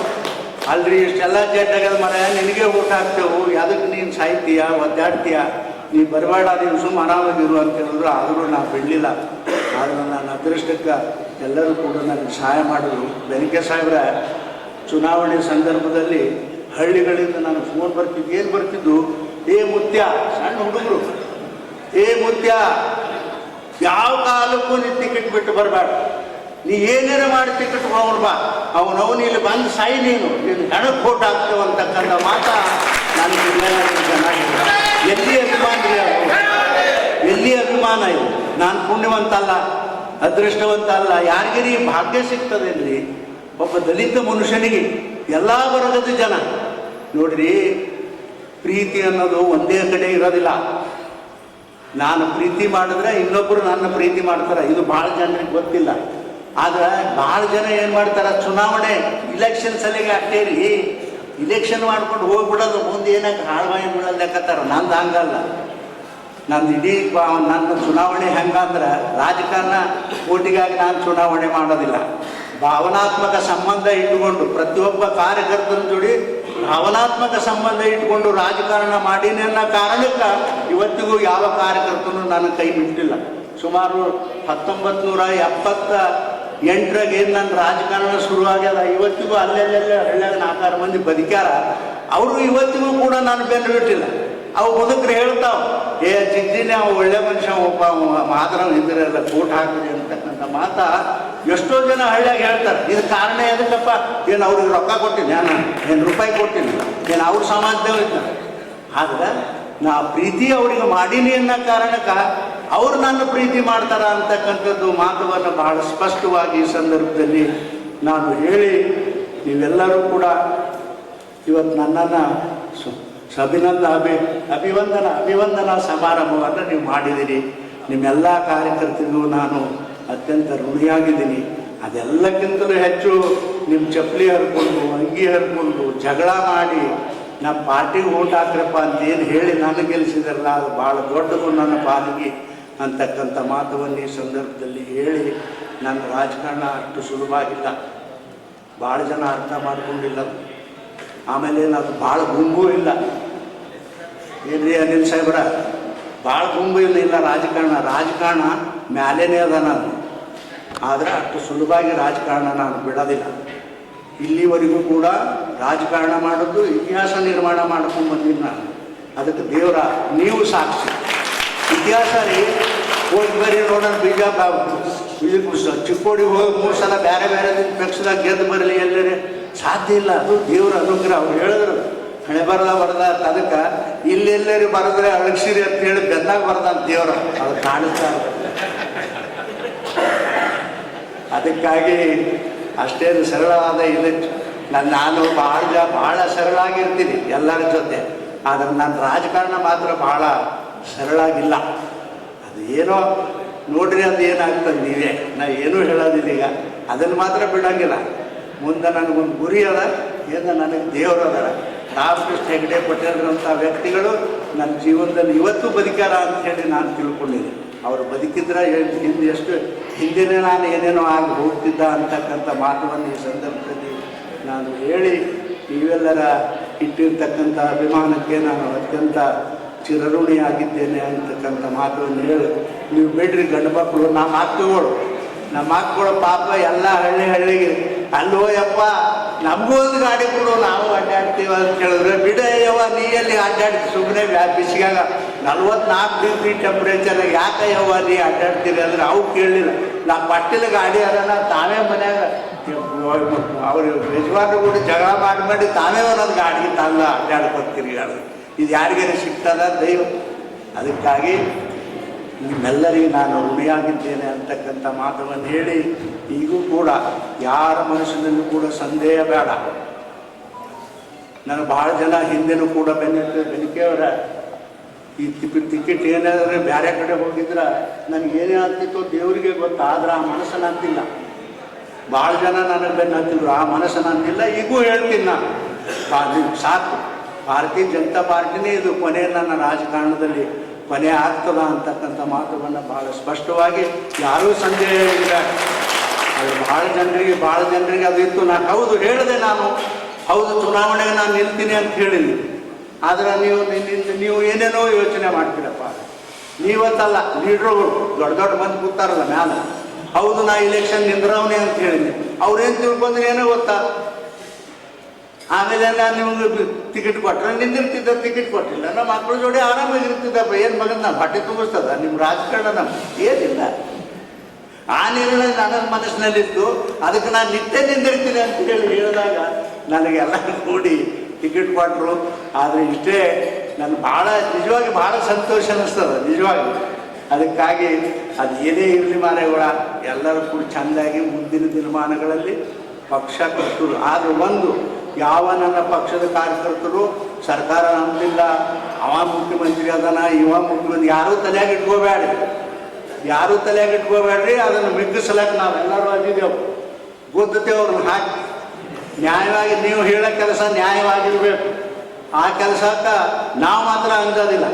ಅಲ್ರಿ ಇಷ್ಟೆಲ್ಲ ಜಡ್ಡಾಗದ ಮರ ನಿನಗೆ ಊಟ ಹಾಕ್ತೇವು ಯಾವ್ದಕ್ಕೆ ನೀನು ಸಾಯ್ತೀಯ, ಒದ್ದಾಡ್ತೀಯ, ನೀ ಬರಬೇಡ ನೀನು ಸುಮ್ಮ ಆರಾಮಾಗಿರು ಅಂತ ಹೇಳಿದ್ರು, ಆದರೂ ನಾನು ಬಿಡಲಿಲ್ಲ. ಆದ್ರೆ ನನ್ನ ಅದೃಷ್ಟಕ್ಕೆ ಎಲ್ಲರೂ ಕೂಡ ನನಗೆ ಸಹಾಯ ಮಾಡಿದ್ರು. ಬೆನಕೆ ಸಾಹೇಬ್ರ, ಚುನಾವಣೆ ಸಂದರ್ಭದಲ್ಲಿ ಹಳ್ಳಿಗಳಿಂದ ನನಗೆ ಫೋನ್ ಬರ್ತಿದ್ದು, ಏನು ಬರ್ತಿದ್ದು? ಏ ಮುತ್ಯ, ಸಣ್ಣ ಹುಡುಗರು. ಏ ಮುತ್ಯ, ಯಾವ ಕಾಲಕ್ಕೂ ನೀ ಟಿಕೆಟ್ ಬಿಟ್ಟು ಬರಬಾರ್ದು ನೀ ಏನೇನು ಮಾಡಿ ಟಿಕೆಟ್ ಅವನು ಬಾ. ಅವನವನು ಇಲ್ಲಿ ಬಂದು ಸಾಯಿ ನೀನು. ನೀನು ಹೆಣಕ್ಕೆ ಫೋಟ್ ಹಾಕ್ತೇವೆ ಅಂತಕ್ಕಂಥ ಮಾತ ಹೇಳಿದ್ರು. ಎಲ್ಲಿ ಅಭಿಮಾನ? ಎಲ್ಲಿ ಅಭಿಮಾನ ಇದು? ನಾನು ಪುಣ್ಯವಂತ ಅಲ್ಲ ಅದೃಷ್ಟವಂತ ಅಲ್ಲ ಯಾರಿಗಿರಿ ಭಾಗ್ಯ ಸಿಗ್ತದೇನ್ರಿ ಒಬ್ಬ ದಲಿತ ಮನುಷ್ಯನಿಗೆ ಎಲ್ಲ ವರ್ಗದ ಜನ. ನೋಡ್ರಿ, ಪ್ರೀತಿ ಅನ್ನೋದು ಒಂದೇ ಕಡೆ ಇರೋದಿಲ್ಲ. ನಾನು ಪ್ರೀತಿ ಮಾಡಿದ್ರೆ ಇನ್ನೊಬ್ಬರು ನನ್ನ ಪ್ರೀತಿ ಮಾಡ್ತಾರೆ. ಇದು ಭಾಳ ಜನರಿಗೆ ಗೊತ್ತಿಲ್ಲ. ಆದ್ರೆ ಭಾಳ ಜನ ಏನು ಮಾಡ್ತಾರೆ? ಚುನಾವಣೆ ಇಲೆಕ್ಷನ್ ಸಲಿಗೆ ಅಟ್ಟೇರಿ ಇಲೆಕ್ಷನ್ ಮಾಡ್ಕೊಂಡು ಹೋಗ್ಬಿಡೋದು. ಮುಂದೆ ಏನಕ್ಕೆ ಹಾಳ್ವಾಯಿ ಲೆಕ್ಕತ್ತಾರ? ನಂದು ಹಂಗಲ್ಲ. ನಂದು ಇಡೀ ನನ್ನ ಚುನಾವಣೆ ಹೆಂಗಂದ್ರೆ ರಾಜಕಾರಣ ಓಟಿಗಾಗಿ ನಾನು ಚುನಾವಣೆ ಮಾಡೋದಿಲ್ಲ. ಭಾವನಾತ್ಮಕ ಸಂಬಂಧ ಇಟ್ಟುಕೊಂಡು ಪ್ರತಿಯೊಬ್ಬ ಕಾರ್ಯಕರ್ತನ ಜೋಡಿ ಭಾವನಾತ್ಮಕ ಸಂಬಂಧ ಇಟ್ಕೊಂಡು ರಾಜಕಾರಣ ಮಾಡೀನಿ ಅನ್ನೋ ಕಾರಣಕ್ಕೆ ಇವತ್ತಿಗೂ ಯಾವ ಕಾರ್ಯಕರ್ತನೂ ನನ್ನ ಕೈ ಬಿಟ್ಟಿಲ್ಲ. ಸುಮಾರು ಹತ್ತೊಂಬತ್ತು ನೂರ ಎಪ್ಪತ್ತ ಎಂಟರಾಗ ಏನು ನನ್ನ ರಾಜಕಾರಣ ಶುರುವಾಗ್ಯದ ಇವತ್ತಿಗೂ ಅಲ್ಲೆಲ್ಲೆಲ್ಲ ಹಳ್ಳ್ಯಾಗ ನಾಲ್ಕಾರು ಮಂದಿ ಬದುಕ್ಯಾರ. ಅವರು ಇವತ್ತಿಗೂ ಕೂಡ ನಾನು ಬೆನ್ನು ಬಿಟ್ಟಿಲ್ಲ. ಅವು ಬದುಕ್ರೆ ಹೇಳ್ತಾವ, ಏ ಜಿದ್ದಿನೇ ಅವ ಒಳ್ಳೆ ಮನುಷ್ಯ, ಒಬ್ಬ ಮಾತ್ರ ಹಿಂದಿರಲ್ಲ ಕೋಟ್ ಹಾಕಿದೆ ಅಂತಕ್ಕಂಥ ಮಾತ ಎಷ್ಟೋ ಜನ ಹಳ್ಳಿಯಾಗ ಹೇಳ್ತಾರೆ ಇದು ಕಾರಣ ಎದಕ್ಕಪ್ಪ ಏನು ಅವ್ರಿಗೆ ರೊಕ್ಕ ಕೊಟ್ಟಿನಿ ನಾನು ಏನು ರೂಪಾಯಿ ಕೊಟ್ಟಿನಿ, ಏನು ಅವ್ರ ಸಮಾಜದವ್ರು ಇದ್ದಾರೆ? ಆದ್ರೆ, ನಾ ಪ್ರೀತಿ ಅವ್ರಿಗೆ ಮಾಡೀನಿ ಅನ್ನೋ ಕಾರಣಕ್ಕೆ ಅವ್ರು ನನ್ನ ಪ್ರೀತಿ ಮಾಡ್ತಾರ ಅಂತಕ್ಕಂಥದ್ದು ಮಾತುವನ್ನು ಬಹಳ ಸ್ಪಷ್ಟವಾಗಿ ಈ ಸಂದರ್ಭದಲ್ಲಿ ನಾನು ಹೇಳಿ, ನೀವೆಲ್ಲರೂ ಕೂಡ ಇವತ್ತು ನನ್ನನ್ನು ಅಭಿನಂದ ಅಭಿ, ಅಭಿವಂದನ, ಅಭಿವಂದನಾ ಸಮಾರಂಭವನ್ನು ನೀವು ಮಾಡಿದ್ದೀರಿ ನಿಮ್ಮೆಲ್ಲ ಕಾರ್ಯಕರ್ತರಿಗೂ ನಾನು ಅತ್ಯಂತ ಋಣಿಯಾಗಿದ್ದೀನಿ. ಅದೆಲ್ಲಕ್ಕಿಂತಲೂ ಹೆಚ್ಚು ನಿಮ್ಮ ಚಪ್ಪಲಿ ಹರ್ಕೊಂಡು, ಅಂಗಿ ಹರ್ಕೊಂಡು ಜಗಳ ಮಾಡಿ ನಮ್ಮ ಪಾರ್ಟಿಗೆ ಓಟ್ ಹಾಕ್ರಪ್ಪ ಅಂತ ಏನು ಹೇಳಿ ನಾನು ಗೆಲ್ಲಿಸಿದಾರಲ್ಲ ಅದು ಭಾಳ ದೊಡ್ಡದು ನನ್ನ ಪಾಲಿಗೆ ಅಂತಕ್ಕಂಥ ಮಾತುವನ್ನು ಈ ಸಂದರ್ಭದಲ್ಲಿ ಹೇಳಿ ನನ್ನ ರಾಜಕಾರಣ ಅಷ್ಟು ಸುಲಭವಾಗಿಲ್ಲ ಭಾಳ ಜನ ಅರ್ಥ ಮಾಡ್ಕೊಂಡಿಲ್ಲ. ಆಮೇಲೆ ಅದು ಭಾಳ ಗುಂಬು ಇಲ್ಲ. ಏನ್ರಿ ಅನಿಲ್ ಸಾಹೇಬ್ರ? ಭಾಳ ಗುಂಬು ಇಲ್ಲ ಇಲ್ಲ ರಾಜಕಾರಣ. ರಾಜಕಾರಣ ಮ್ಯಾಲೇನೇ ಅದ ನಾನು ಆದರೆ ಅಷ್ಟು ಸುಲಭವಾಗಿ ರಾಜಕಾರಣ ನಾನು ಬಿಡೋದಿಲ್ಲ. ಇಲ್ಲಿವರೆಗೂ ಕೂಡ ರಾಜಕಾರಣ ಮಾಡೋದು, ಇತಿಹಾಸ ನಿರ್ಮಾಣ ಮಾಡ್ಕೊಂಡು ಬಂದಿದ್ದು ನಾನು. ಅದಕ್ಕೆ ದೇವರ, ನೀವು ಸಾಕ್ಷಿ. ಇತಿಹಾಸ ರೀ, ಹೋಗಿ ಬರೀ ನೋಡೋಣ ಬಿಜಾಪುರ. ಬೀಜ ಚಿಕ್ಕೋಡಿಗೆ ಹೋಗಿ ಮೂರು ಸಲ ಬೇರೆ ಬೇರೆ ಪಕ್ಷದಾಗ ಗೆದ್ದು ಬರಲಿ ಎಲ್ಲರೇ. ಸಾಧ್ಯ ಇಲ್ಲ, ಅದು ದೇವರ ಅನುಗ್ರಹ. ಅವ್ರು ಹೇಳಿದ್ರು, ಹಣೆ ಬರದ ಬರದ ಅದಕ್ಕೆ ಇಲ್ಲೆಲ್ಲರಿ ಬರೆದ್ರೆ ಅಳಗ್ಸಿರಿ ಅಂತ ಹೇಳಿ ಬೆಂದಾಗ ಬರ್ದ ದೇವ್ರ. ಅದು ಕಾಣಿಸ್ತಾ. ಅದಕ್ಕಾಗಿ ಅಷ್ಟೇನು ಸರಳವಾದ ಇದೆ. ನನ್ನ ನಾನು ಭಾಳ ಭಾಳ ಸರಳಾಗಿರ್ತೀನಿ ಎಲ್ಲರ ಜೊತೆ. ಆದರೆ ನನ್ನ ರಾಜಕಾರಣ ಮಾತ್ರ ಭಾಳ ಸರಳಾಗಿಲ್ಲ. ಅದು ಏನೋ ನೋಡ್ರಿ ಅದು ಏನಾಗ್ತದೆ ನೀವೇ. ನಾ ಏನೂ ಹೇಳೋದಿಲ್ಲ ಈಗ. ಅದನ್ನು ಮಾತ್ರ ಬಿಡೋಂಗಿಲ್ಲ. ಮುಂದೆ ನನಗೊಂದು ಗುರಿ ಅದ ಏನು ನನಗೆ ದೇವರು ಅದಾರ. ರಾಮಕೃಷ್ಣ ಹೆಗಡೆ ಪಟೇಲ್ರಂಥ ವ್ಯಕ್ತಿಗಳು ನನ್ನ ಜೀವನದಲ್ಲಿ ಇವತ್ತು ಬದುಕಾರ ಅಂತ ಹೇಳಿ ನಾನು ತಿಳ್ಕೊಂಡಿದ್ದೀನಿ. ಅವರು ಬದುಕಿದ್ರೆ ಹಿಂದೆ ಎಷ್ಟು, ಹಿಂದಿನ ನಾನು ಏನೇನೋ ಆಗಿ ಹೋಗ್ತಿದ್ದ ಅಂತಕ್ಕಂಥ ಮಾತುವನ್ನು ಈ ಸಂದರ್ಭದಲ್ಲಿ ನಾನು ಹೇಳಿ, ನೀವೆಲ್ಲರ ಇಟ್ಟಿರ್ತಕ್ಕಂಥ ಅಭಿಮಾನಕ್ಕೆ ನಾನು ಅತ್ಯಂತ ಚಿರಋಣಿಯಾಗಿದ್ದೇನೆ ಅಂತಕ್ಕಂಥ ಮಾತನ್ನು ಹೇಳಿ, ನೀವು ಬಿಡ್ರಿ ಗಂಡು ಮಕ್ಕಳು ನಮ್ಮ ಮಾತುಗಳು ನಮ್ಮ ಮಕ್ಕಳು ಪಾಪ ಎಲ್ಲ ಹಳ್ಳಿ ಹಳ್ಳಿಗೆ, ಅಲ್ಲೋ ಯಪ್ಪ, ನಮಗೂ ಒಂದು ಗಾಡಿ ಕೊಡು, ನಾವು ಅಡ್ಡಾಡ್ತೀವಿ ಅಂತ ಕೇಳಿದ್ರೆ ಬಿಡಯ್ಯವ ನೀ ಎಲ್ಲಿ ಅಡ್ಡಾಡ್ತಿ? ಸುಮ್ಮನೆ ಬಿಸಿಗಾಗ ನಲ್ವತ್ನಾಲ್ಕು ಡಿಗ್ರಿ ಟೆಂಪ್ರೇಚರ್ ಯಾಕೆ ಯಾವ ನೀ ಅಡ್ಡಾಡ್ತೀರಿ ಅಂದ್ರೆ ಅವು ಕೇಳಲಿಲ್ಲ. ನಾ ಪಟ್ಟಿಲ ಗಾಡಿ ಅದಲ್ಲ ತಾವೇ ಮನ್ಯಾಗ, ಅವರು ಯಜಮಾನ್ರು ಕೂಡ ಜಗಳ ಮಾಡಿ ಮಾಡಿ ತಾವೇ ಒಂದೊಂದು ಗಾಡಿಗೆ ತಂದು ಅಡ್ಡಾಡ್ಕೊತೀರಿ ಅದು ಇದು ಯಾರಿಗಾರ ಸಿಗ್ತದ ದೈವ? ಅದಕ್ಕಾಗಿ ನಿಮ್ಮೆಲ್ಲರಿಗೂ ನಾನು ಋಣಿಯಾಗಿದ್ದೇನೆ ಅಂತಕ್ಕಂಥ ಮಾತುಗಳನ್ನು ಹೇಳಿ, ಈಗೂ ಕೂಡ ಯಾರ ಮನಸ್ಸಿನಲ್ಲೂ ಕೂಡ ಸಂದೇಹ ಬೇಡ. ನನಗೆ ಭಾಳ ಜನ ಹಿಂದೆನೂ ಕೂಡ ಬೆನ್ನ ಬೆನಿಕೆಯವರ ಈ ಟಿಕೆಟ್ ಟಿಕೆಟ್ ಏನಾದ್ರೆ ಬೇರೆ ಕಡೆ ಹೋಗಿದ್ರೆ ನನಗೆ ಏನೇ ಆಗ್ತಿತ್ತು ದೇವರಿಗೆ ಗೊತ್ತು, ಆದ್ರೆ ಆ ಮನಸ್ಸನ್ನು ಅಂತಿಲ್ಲ. ಭಾಳ ಜನ ನನಗೆ ಬೆನ್ನತ್ತಿದ್ರು ಆ ಮನಸ್ಸನ್ನು ಅಂತಿಲ್ಲ, ಈಗೂ ಹೇಳ್ತೀನಿ ನಾನು. ಸಾಕು. ಭಾರತೀಯ ಜನತಾ ಪಾರ್ಟಿನೇ ಇದು, ಕೊನೆ ನನ್ನ ರಾಜಕಾರಣದಲ್ಲಿ ಕೊನೆ ಆಗ್ತದ ಅಂತಕ್ಕಂಥ ಮಾತುಗಳನ್ನು ಭಾಳ ಸ್ಪಷ್ಟವಾಗಿ ಯಾರೂ ಸಂದೇಹ ಇಲ್ಲ. ಅದು ಭಾಳ ಜನರಿಗೆ ಭಾಳ ಜನರಿಗೆ ಅದು ಇತ್ತು. ನಾನು ಹೌದು ಹೇಳಿದೆ ನಾನು. ಹೌದು, ಚುನಾವಣೆಗೆ ನಾನು ನಿಲ್ತೀನಿ ಅಂತ ಹೇಳಿನಿ ಆದ್ರೆ ನೀವು ನಿನ್ನಿಂದ ನೀವು ಏನೇನೋ ಯೋಚನೆ ಮಾಡ್ತೀರಪ್ಪ. ನೀವತ್ತಲ್ಲ ಲೀಡ್ರುಗಳು ದೊಡ್ಡ ದೊಡ್ಡ ಮಂದಿ ಕೂತಾರಲ್ಲ ಮ್ಯಾಲ. ಹೌದು, ನಾ ಇಲೆಕ್ಷನ್ ನಿಂದ್ರವನೇ ಅಂತ ಹೇಳಿದ್ದೆ. ಅವ್ರೇನು ತಿಳ್ಕೊಂಡ್ರೆ ಏನೋ ಗೊತ್ತಾ? ಆಮೇಲೆ ನಾನು ನಿಮ್ಗೆ ಟಿಕೆಟ್ ಕೊಟ್ಟರೆ ನಿಂದಿರ್ತಿದ್ದ ಟಿಕೆಟ್ ಕೊಟ್ಟಿಲ್ಲ. ನಮ್ಮ ಮಕ್ಕಳ ಜೋಡಿ ಆರಾಮಾಗಿ ಇರ್ತಿದ್ದಪ್ಪ ಏನು ಮಗನ ನಾ ಬಟ್ಟೆ ತುಂಬಿಸ್ತದ? ನಿಮ್ಮ ರಾಜಕಾರಣ ನಮ್ ಏನಿಲ್ಲ. ಆ ನಿರ್ಣಯ ನನ್ನ ಮನಸ್ಸಿನಲ್ಲಿತ್ತು. ಅದಕ್ಕೆ ನಾನು ನಿತ್ಯ ನಿಂದಿರ್ತೀನಿ ಅಂತ ಹೇಳಿ ಹೇಳಿದಾಗ, ನನಗೆಲ್ಲ ಕೂಡಿ ಟಿಕೆಟ್ ಕೊಟ್ಟರು ಆದರೆ ಇಷ್ಟೇ ನಾನು ಭಾಳ ನಿಜವಾಗಿ ಭಾಳ ಸಂತೋಷ ಅನ್ನಿಸ್ತದೆ ನಿಜವಾಗಿ. ಅದಕ್ಕಾಗಿ ಅದು ಏನೇ ಇರಲಿ ಮಾರೇಗಳ ಎಲ್ಲರೂ ಕೂಡ ಚೆಂದಾಗಿ ಮುಂದಿನ ದಿನಮಾನಗಳಲ್ಲಿ ಪಕ್ಷ ಕೊಟ್ಟರು ಆದರೆ ಒಂದು, ಯಾವ ನನ್ನ ಪಕ್ಷದ ಕಾರ್ಯಕರ್ತರು ಸರ್ಕಾರ ನಮ್ದಿಲ್ಲ ಅವ ಮುಖ್ಯಮಂತ್ರಿ ಅದನ, ಇವ ಮುಖ್ಯಮಂತ್ರಿ, ಯಾರೂ ತಲೆಯಾಗಿ ಇಟ್ಕೋಬೇಡ್ರಿ. ಯಾರೂ ತಲೆಯಾಗಿ ಇಟ್ಕೋಬೇಡ್ರಿ, ಅದನ್ನು ಮಿಗ್ಗಿಸ್ಲಕ್ಕೆ ನಾವೆಲ್ಲರೂ ಅದಿದ್ದೇವೆ ಬುದ್ಧತೆ ಅವ್ರನ್ನ ಹಾಕಿ. ನ್ಯಾಯವಾಗಿ ನೀವು ಹೇಳೋ ಕೆಲಸ ನ್ಯಾಯವಾಗಿರಬೇಕು. ಆ ಕೆಲಸಕ್ಕೆ ನಾವು ಮಾತ್ರ ಅಂಜೋದಿಲ್ಲ.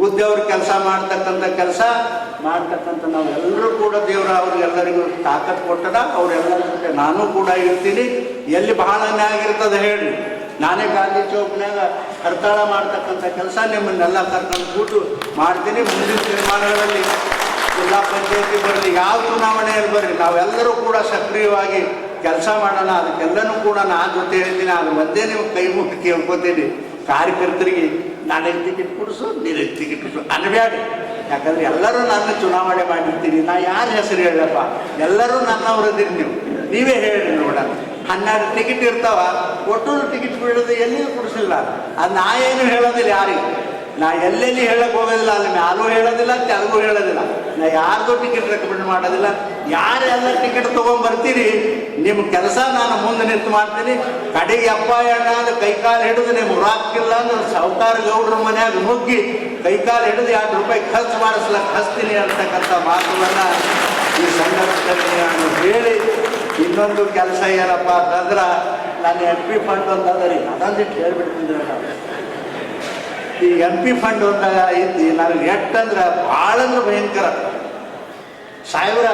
ಬುದ್ಧಿಯವ್ರ ಕೆಲಸ ಮಾಡ್ತಕ್ಕಂಥ ಕೆಲಸ, ಮಾಡ್ತಕ್ಕಂಥ ನಾವೆಲ್ಲರೂ ಕೂಡ ದೇವರ ಅವ್ರಿಗೆಲ್ಲರಿಗೂ ತಾಕತ್ತು ಕೊಟ್ಟದ, ಅವರೆಲ್ಲರ ಜೊತೆ ನಾನು ಕೂಡ ಇರ್ತೀನಿ. ಎಲ್ಲಿ ಬಹಳ ಆಗಿರ್ತದೆ ಹೇಳಿ. ನಾನೇ ಗಾಂಧಿ ಚೌಕ್ನಾಗ ಹರ್ತಾಳ ಮಾಡ್ತಕ್ಕಂಥ ಕೆಲಸ, ನಿಮ್ಮನ್ನೆಲ್ಲ ಕರ್ಕೊಂಡು ಕೂತು ಮಾಡ್ತೀನಿ. ಮುಂದಿನ ತೀರ್ಮಾನಗಳಲ್ಲಿ ಜಿಲ್ಲಾ ಪಂಚಾಯತಿ ಬರಲಿ, ಯಾವ ಚುನಾವಣೆಯಲ್ಲಿ ಬರಲಿ, ನಾವೆಲ್ಲರೂ ಕೂಡ ಸಕ್ರಿಯವಾಗಿ ಕೆಲಸ ಮಾಡೋಣ ಅದಕ್ಕೆಲ್ಲನೂ ಕೂಡ ನಾನು ಜೊತೆ ಹೇಳ್ತೀನಿ ಅದು ಒಂದೇ ನೀವು ಕೈ ಮುಗಿ ಕೇಳ್ಕೊತೀನಿ. ಕಾರ್ಯಕರ್ತರಿಗೆ ನಾನು ಟಿಕೆಟ್ ಕೊಡಿಸು, ನೀನು ಟಿಕೆಟ್ ಕೊಡಿಸು. ಅನ್ಬೇಡಿ ಯಾಕಂದ್ರೆ ಎಲ್ಲರೂ ನನ್ನ ಚುನಾವಣೆ ಮಾಡಿರ್ತೀನಿ. ನಾ ಯಾರ ಹೆಸರು ಹೇಳಪ್ಪ? ಎಲ್ಲರೂ ನನ್ನವರದಿರಿ ನೀವು. ನೀವೇ ಹೇಳಿ ನೋಡೋಣ. ಹನ್ನೆರಡು ಟಿಕೆಟ್ ಇರ್ತಾವ ಒಟ್ಟು ಟಿಕೆಟ್ ಬಿಡೋದು ಎಲ್ಲಿಯೂ ಕೊಡಿಸಿಲ್ಲ. ಅದು ನಾ ಏನು ಹೇಳೋದಿಲ್ಲ ಯಾರಿಗೆ. ನಾ ಎಲ್ಲೆಲ್ಲಿ ಹೇಳಕ್ಕೆ ಹೋಗೋದಿಲ್ಲ, ಅಲ್ಲಿ ಮ್ಯಾಲೂ ಹೇಳೋದಿಲ್ಲ, ತೆಲುಗು ಹೇಳೋದಿಲ್ಲ. ನಾ ಯಾರ್ದು ಟಿಕೆಟ್ ರೆಕಮೆಂಡ್ ಮಾಡೋದಿಲ್ಲ? ಯಾರೆಲ್ಲ ಟಿಕೆಟ್ ತೊಗೊಂಬರ್ತೀರಿ ನಿಮ್ಮ ಕೆಲಸ ನಾನು ಮುಂದೆ ನಿಂತು ಮಾಡ್ತೀನಿ. ಕಡೆಗೆ ಅಪ್ಪ ಅಣ್ಣ ಅಂದ್ರೆ ಕೈಕಾಲು ಹಿಡಿದು ನಿಮ್ಗೆ ರಾಕಿಲ್ಲ ಅಂದ್ರೆ ಸಾವುಕಾರ ಗೌಡ್ರ ಮನ್ಯಾಗ ನುಗ್ಗಿ ಕೈಕಾಲು ಹಿಡಿದು ಎರಡು ರೂಪಾಯಿ ಖರ್ಚು ಮಾಡಿಸ್ಲಕ್ಕೆ ಹಚ್ತೀನಿ ಅಂತಕ್ಕಂಥ ಮಾತುಗಳನ್ನ ಈ ಸಂದರ್ಭದಲ್ಲಿ ನಾನು ಹೇಳಿ, ಇನ್ನೊಂದು ಕೆಲಸ ಏನಪ್ಪ ಅಂತಂದ್ರೆ ನಾನು ಎಂ ಪಿ ಫಂಡ್ ಅಂತ ಅದೊಂದಿಟ್ಟು ಹೇಳ್ಬಿಡ್ತೀನಿ ನಾವು ಈ ಎಂ ಪಿ ಫಂಡ್ ಅಂತ ಐತಿ ನನಗೆ ಎಟ್ಟಂದ್ರೆ ಭಾಳ ಅಂದ್ರೆ ಭಯಂಕರ. ಸಾವಿರ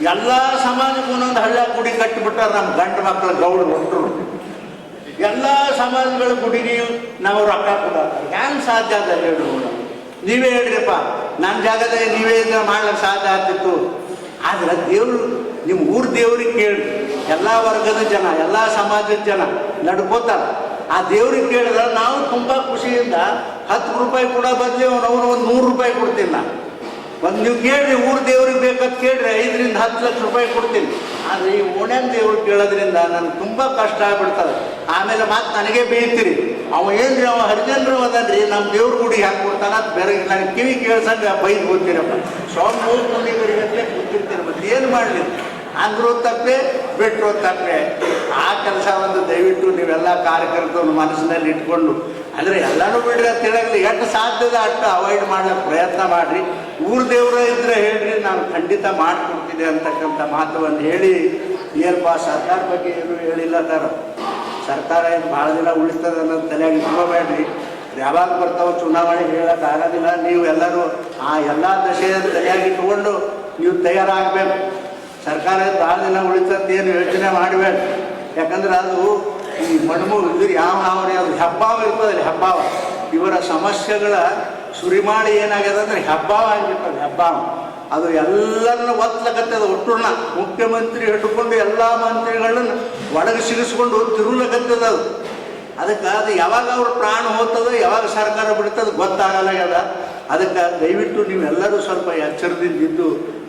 ಎಲ್ಲ ಸಮಾಜಕ್ಕೂ ಒಂದೊಂದು ಹಳ್ಳ ಗುಡಿ ಕಟ್ಟಿಬಿಟ್ಟಾರ ನಮ್ಮ ಗಂಡು ಮಕ್ಕಳ ಗೌಡ ಒಟ್ಟರು ಎಲ್ಲ ಸಮಾಜಗಳ ಗುಡಿಗೆ ನಾವು ರೊಕ್ಕ ಕೊಡ ಹ್ಯಾಂಗೆ ಸಾಧ್ಯ ಅದ ಹೇಳಿ ನೀವೇ ಹೇಳ್ರಿಪ್ಪ ನನ್ನ ಜಾಗದಲ್ಲಿ ನೀವೇ ಮಾಡ್ಲಿಕ್ಕೆ ಸಾಧ್ಯ ಆಗ್ತಿತ್ತು. ಆದ್ರೆ ದೇವ್ರು, ನಿಮ್ಮ ಊರ ದೇವ್ರಿಗೆ ಕೇಳಿ. ಎಲ್ಲ ವರ್ಗದ ಜನ, ಎಲ್ಲ ಸಮಾಜದ ಜನ ನಡ್ಕೋತಾರ. ಆ ದೇವ್ರಿಗೆ ಕೇಳಿದ್ರೆ ನಾವು ತುಂಬ ಖುಷಿಯಿಂದ ಹತ್ತು ರೂಪಾಯಿ ಕೂಡ ಬದಲಿ ಅವನು ಅವ್ರು ಒಂದು ನೂರು ರೂಪಾಯಿ ಕೊಡ್ತೀನಿ ನಾನು ಒಂದು ನೀವು ಕೇಳ್ರಿ, ಊರ ದೇವ್ರಿಗೆ ಬೇಕಂತ ಕೇಳ್ರಿ, ಐದರಿಂದ ಹತ್ತು ಲಕ್ಷ ರೂಪಾಯಿ ಕೊಡ್ತೀನಿ. ಆದರೆ ಈ ಓಣ್ಯಾನ ದೇವ್ರಿಗೆ ಕೇಳೋದ್ರಿಂದ ನನಗೆ ತುಂಬ ಕಷ್ಟ ಆಗ್ಬಿಡ್ತದೆ. ಆಮೇಲೆ ಮಾತು ನನಗೆ ಬೀಳ್ತೀರಿ ಅವ ಏನ್ರಿ, ಅವ ಹರಿಜನರು ಅದನ್ರಿ ನಮ್ಮ ದೇವ್ರ ಗುಡಿಗೆ ಹಾಕಿ ಕೊಡ್ತಾನ ಬೇರೆ ನನಗೆ ಕಿವಿ ಕೇಳ್ಸಂಗೆ ಬೈದು ಹೋಗ್ತೀರಪ್ಪ. ಸ್ವಾಮಿ ಹೋಗ್ಕೊಂಡಿಗರಿಗಂತಲೇ ಕೂತಿರ್ತೀರ ಮತ್ತೆ ಏನು ಮಾಡಲಿ? ಅಂದ್ರೂ ತಪ್ಪೆ ಬಿಟ್ಟರು ತಪ್ಪೆ. ಆ ಕೆಲಸ ಒಂದು ದಯವಿಟ್ಟು ನೀವೆಲ್ಲ ಕಾರ್ಯಕರ್ತರು ಮನಸ್ಸಿನಲ್ಲಿ ಇಟ್ಕೊಂಡು, ಅಂದರೆ ಎಲ್ಲರೂ ಬಿಡ್ರಿ ಅಂತ ಹೇಳಂಗಿಲ್ಲ. ಎಷ್ಟು ಸಾಧ್ಯದ ಅಷ್ಟು ಅವಾಯ್ಡ್ ಮಾಡ್ಲಿಕ್ಕೆ ಪ್ರಯತ್ನ ಮಾಡಿರಿ. ಊರ ದೇವರ ಇದ್ರೆ ಹೇಳ್ರಿ, ನಾನು ಖಂಡಿತ ಮಾಡಿಕೊಡ್ತೀನಿ ಅಂತಕ್ಕಂಥ ಮಾತುವನ್ನು ಹೇಳಿ, ಏನಪ್ಪ, ಸರ್ಕಾರ ಬಗ್ಗೆ ಏನು ಹೇಳಿಲ್ಲ ತರ ಸರ್ಕಾರ ಏನು ಭಾಳ ದಿನ ಉಳಿಸ್ತದೆ ಅನ್ನೋದು ತಲೆಯಾಗಿ ಇಟ್ಕೋಬೇಡ್ರಿ. ಯಾವಾಗ ಬರ್ತಾವೆ ಚುನಾವಣೆ ಹೇಳೋಕ್ಕಾಗೋದಿಲ್ಲ ನೀವು ಎಲ್ಲರೂ ಆ ಎಲ್ಲ ದಶೆಯನ್ನು ತಲೆಯಾಗಿ ಇಟ್ಕೊಂಡು ನೀವು ತಯಾರಾಗಬೇಕು. ಸರ್ಕಾರ ಭಾಳ ದಿನ ಏನು ಯೋಚನೆ ಮಾಡಬೇಡ. ಯಾಕಂದ್ರೆ ಅದು ಈ ಮಣ್ಮು ಇದ್ರ ಯಾವ ನಾವನೇ ಅದು ಹೆಬ್ಬಾವ ಇರ್ತದೆ ಹೆಬ್ಬಾವ. ಇವರ ಸಮಸ್ಯೆಗಳ ಸುರಿಮಾಡಿ ಏನಾಗ್ಯದ ಅಂದ್ರೆ ಹೆಬ್ಬಾವ ಆಗಿರ್ತದೆ, ಹೆಬ್ಬಾವ. ಅದು ಎಲ್ಲರನ್ನ ಒತ್ತಲಕತ್ತದ ಒಟ್ಟುಣ್ಣ ಮುಖ್ಯಮಂತ್ರಿ ಹಿಡ್ಕೊಂಡು ಎಲ್ಲ ಮಂತ್ರಿಗಳನ್ನ ಒಳಗೆ ಸಿಗಿಸ್ಕೊಂಡು ತಿರುಲಕತ್ತದ ಅದು. ಅದಕ್ಕೆ ಅದು ಯಾವಾಗ ಅವ್ರ ಪ್ರಾಣ ಹೋಗ್ತದ, ಯಾವಾಗ ಸರ್ಕಾರ ಬಿಡ್ತದ ಗೊತ್ತಾಗಲ್ಲ ಅದಕ್ಕೆ ದಯವಿಟ್ಟು ನೀವೆಲ್ಲರೂ ಸ್ವಲ್ಪ ಎಚ್ಚರದಿಂದಿದ್ದು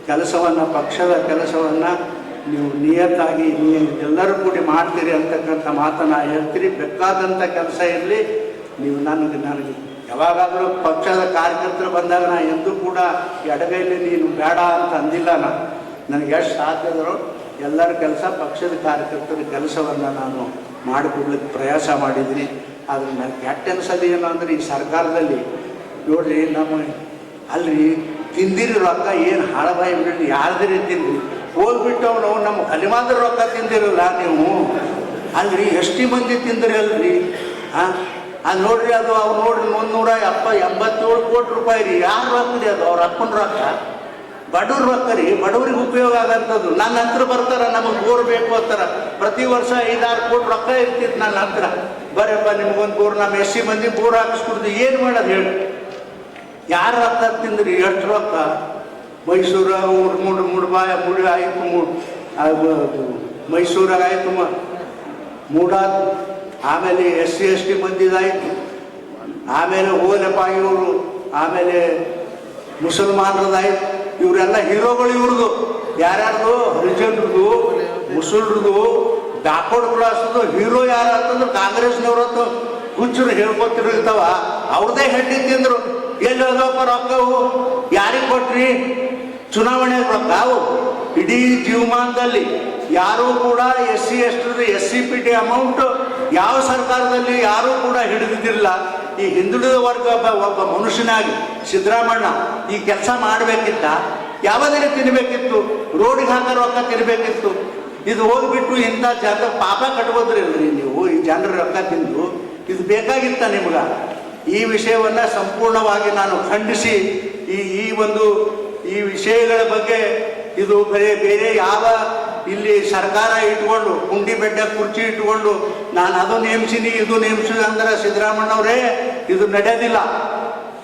ಕೆಲಸವನ್ನು, ಪಕ್ಷದ ಕೆಲಸವನ್ನು ನೀವು ನಿಯತ್ತಾಗಿ ಎಲ್ಲರೂ ಕೂಡಿ ಮಾಡ್ತೀರಿ ಅಂತಕ್ಕಂಥ ಮಾತನ್ನು ಹೇಳ್ತೀರಿ. ಬೇಕಾದಂಥ ಕೆಲಸ ಇರಲಿ. ನೀವು ನನಗೆ ನನಗೆ ಯಾವಾಗಾದರೂ ಪಕ್ಷದ ಕಾರ್ಯಕರ್ತರು ಬಂದಾಗ ನಾ ಎಂದೂ ಕೂಡ ಎಡಗೈಲಿ ನೀನು ಬೇಡ ಅಂತ ಅಂದಿಲ್ಲ ನಾನು ನನಗೆ ಎಷ್ಟು ಸಾಧ್ಯದರೋ ಎಲ್ಲರ ಕೆಲಸ ಪಕ್ಷದ ಕಾರ್ಯಕರ್ತರ ಕೆಲಸವನ್ನು ನಾನು ಮಾಡಿಕೊಡ್ಲಿಕ್ಕೆ ಪ್ರಯಾಸ ಮಾಡಿದ್ದೀನಿ. ಆದರೆ ನನಗೆ ಕೆಟ್ಟ ಅನ್ಸೋದು ಏನು ಅಂದರೆ ಈ ಸರ್ಕಾರದಲ್ಲಿ ನೋಡ್ರಿ ನಮ್ಮ ಅಲ್ರಿ ತಿಂದಿರಿ ರೊಕ್ಕ ಏನು ಹಾಳಬಾಯಿ ಬಿಡಿ ಯಾರ್ದಿರಿ ತಿಂದ್ರಿ ಹೋಗ್ಬಿಟ್ಟು ಅವನು ನಮ್ಮ ಹಲಿಮಾದ್ರ ರೊಕ್ಕ ತಿಂದಿರಲ್ಲ ನೀವು? ಅಲ್ರಿ, ಎಷ್ಟು ಮಂದಿ ತಿಂದ್ರಿ ಅಲ್ರಿ ಹಾಂ ಅದು ನೋಡ್ರಿ ಅದು, ಅವ್ರು ನೋಡ್ರಿ ಮುನ್ನೂರ ಎಪ್ಪ, ಎಂಬತ್ತೇಳು ಕೋಟಿ ರೂಪಾಯಿ ರೀ. ಯಾರು ರೊಕ್ಕ ರೀ ಅದು? ಅವ್ರ ಅಪ್ಪನ ರೊಕ್ಕ? ಬಡವ್ರ ರೊಕ್ಕ ರೀ. ಬಡವ್ರಿಗೆ ಉಪಯೋಗ ಆಗಂಥದ್ದು. ನನ್ನ ಹತ್ರ ಬರ್ತಾರ, ನಮಗೆ ಬೋರ್ ಬೇಕು ಅಂತಾರ. ಪ್ರತಿ ವರ್ಷ ಐದಾರು ಕೋಟಿ ರೊಕ್ಕ ಇರ್ತಿತ್ತು ನನ್ನ ಹತ್ರ. ಬರಪ್ಪ ನಿಮ್ಗೊಂದು ಬೋರ್ ನಮ್ಮ ಸಿ ಮಂದಿ ಬೋರ್ ಹಾಕಿಸ್ಕೊಡ್ದು? ಏನು ಮಾಡೋದು ಹೇಳಿ? ಯಾರ ರೊಕ್ಕ ತಿಂದ್ರಿ? ಎಷ್ಟು ರೊಕ್ಕ ಮೈಸೂರ ಮೂರು ಮೂರು ಬಾಯ ಮುಡಿ ಆಯಿತು ಮು. ಮೂಡಾದ, ಆಮೇಲೆ ಎಸ್ ಸಿ, ಎಸ್ ಟಿ ಬಂದಿದ್ದಾಯಿತು ಆಮೇಲೆ ಹೋಲಪ್ಪ ಇವರು, ಆಮೇಲೆ ಮುಸಲ್ಮಾನರದಾಯ್ತು. ಇವರೆಲ್ಲ ಹೀರೋಗಳು ಇವ್ರದ್ದು ಯಾರ್ಯಾರ್ದು? ಹರಿಜನ್ರದು ಮುಸಲ್ರದು ಬ್ಯಾಕ್ವರ್ಡ್ ಕ್ಲಾಸ್ದು ಹೀರೋ ಯಾರು ಅಂತಂದ್ರೆ ಕಾಂಗ್ರೆಸ್ನವ್ರದ್ದು ಹುಚ್ಚರು ಹೇಳ್ಕೊತಿರ್ತಾವ ಅವ್ರದೇ ಹೆಂಡಿ ತಿಂದ್ರು ಎಲ್ಲಿ ಹೋಗಪ್ಪ ರೊಕ್ಕವು ಯಾರಿಗೆ ಕೊಟ್ರಿ? ಚುನಾವಣೆ ರೊಕ್ಕ ಅವು ಇಡೀ ಜೀವಮಾನದಲ್ಲಿ ಯಾರೂ ಕೂಡ S C S S C P, T amount ಯಾವ ಸರ್ಕಾರದಲ್ಲಿ ಯಾರೂ ಕೂಡ ಹಿಡಿದಿದ್ದಿಲ್ಲ. ಈ ಹಿಂದುಳಿದ ವರ್ಗ ಒಬ್ಬ ಮನುಷ್ಯನಾಗಿ ಸಿದ್ದರಾಮಣ್ಣ ಈ ಕೆಲಸ ಮಾಡಬೇಕಿತ್ತ? ಯಾವಾಗಲೇ ತಿನ್ನಬೇಕಿತ್ತು ರೋಡಿಗೆ ಹಾಕೋ ರೊಕ್ಕ ತಿನ್ನಬೇಕಿತ್ತು ಇದು ಹೋಗ್ಬಿಟ್ಟು ಇಂಥ ಜಾತ್ರೆ ಪಾಪ ಕಟ್ಬೋದ್ರಿಲ್ರಿ ನೀವು? ಈ ಜನರ ರೊಕ್ಕ ತಿಂದು ಇದು ಬೇಕಾಗಿತ್ತ ನಿಮ್ಗೆ? ಈ ವಿಷಯವನ್ನು ಸಂಪೂರ್ಣವಾಗಿ ನಾನು ಖಂಡಿಸಿ ಈ ಈ ಒಂದು, ಈ ವಿಷಯಗಳ ಬಗ್ಗೆ ಇದು ಬೇರೆ ಬೇರೆ ಯಾವ ಇಲ್ಲಿ ಸರ್ಕಾರ ಇಟ್ಕೊಂಡು ಕುಂಡಿ ಬೆಡ್ಡ ಕುರ್ಚಿ ಇಟ್ಕೊಂಡು, ನಾನು ಅದು ನೇಮಿಸಿನಿ, ಇದು ನೇಮಿಸಿನಿ ಅಂದ್ರೆ ಸಿದ್ದರಾಮಣ್ಣವರೇ ಇದು ನಡೆಯೋದಿಲ್ಲ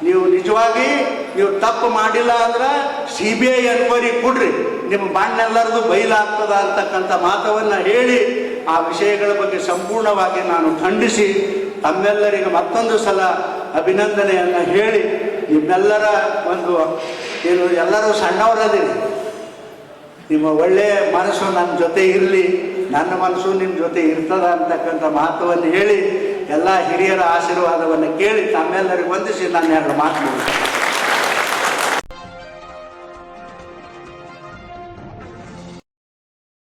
ನೀವು ನಿಜವಾಗಿ ನೀವು ತಪ್ಪು ಮಾಡಿಲ್ಲ ಅಂದ್ರೆ ಸಿ ಬಿ ಐ ಎನ್ಕ್ವೈರಿ ಕೊಡ್ರಿ. ನಿಮ್ಮ ಮಣ್ಣೆಲ್ಲರದು ಬಯಲಾಗ್ತದ ಅಂತಕ್ಕಂಥ ಮಾತವನ್ನು ಹೇಳಿ ಆ ವಿಷಯಗಳ ಬಗ್ಗೆ ಸಂಪೂರ್ಣವಾಗಿ ನಾನು ಖಂಡಿಸಿ ತಮ್ಮೆಲ್ಲರಿಗೆ ಮತ್ತೊಂದು ಸಲ ಅಭಿನಂದನೆಯನ್ನು ಹೇಳಿ ನಿಮ್ಮೆಲ್ಲರ ಒಂದು ಏನು ಎಲ್ಲರೂ ಸಣ್ಣವರದಿರಿ ನಿಮ್ಮ ಒಳ್ಳೆಯ ಮನಸ್ಸು ನನ್ನ ಜೊತೆ ಇರಲಿ, ನನ್ನ ಮನಸ್ಸು ನಿಮ್ಮ ಜೊತೆ ಇರ್ತದ ಅಂತಕ್ಕಂಥ ಮಾತವನ್ನು ಹೇಳಿ, ಎಲ್ಲ ಹಿರಿಯರ ಆಶೀರ್ವಾದವನ್ನು ಕೇಳಿ ತಮ್ಮೆಲ್ಲರಿಗೆ ವಂದಿಸಿ ನಾನು ಎರಡು ಮಾತು.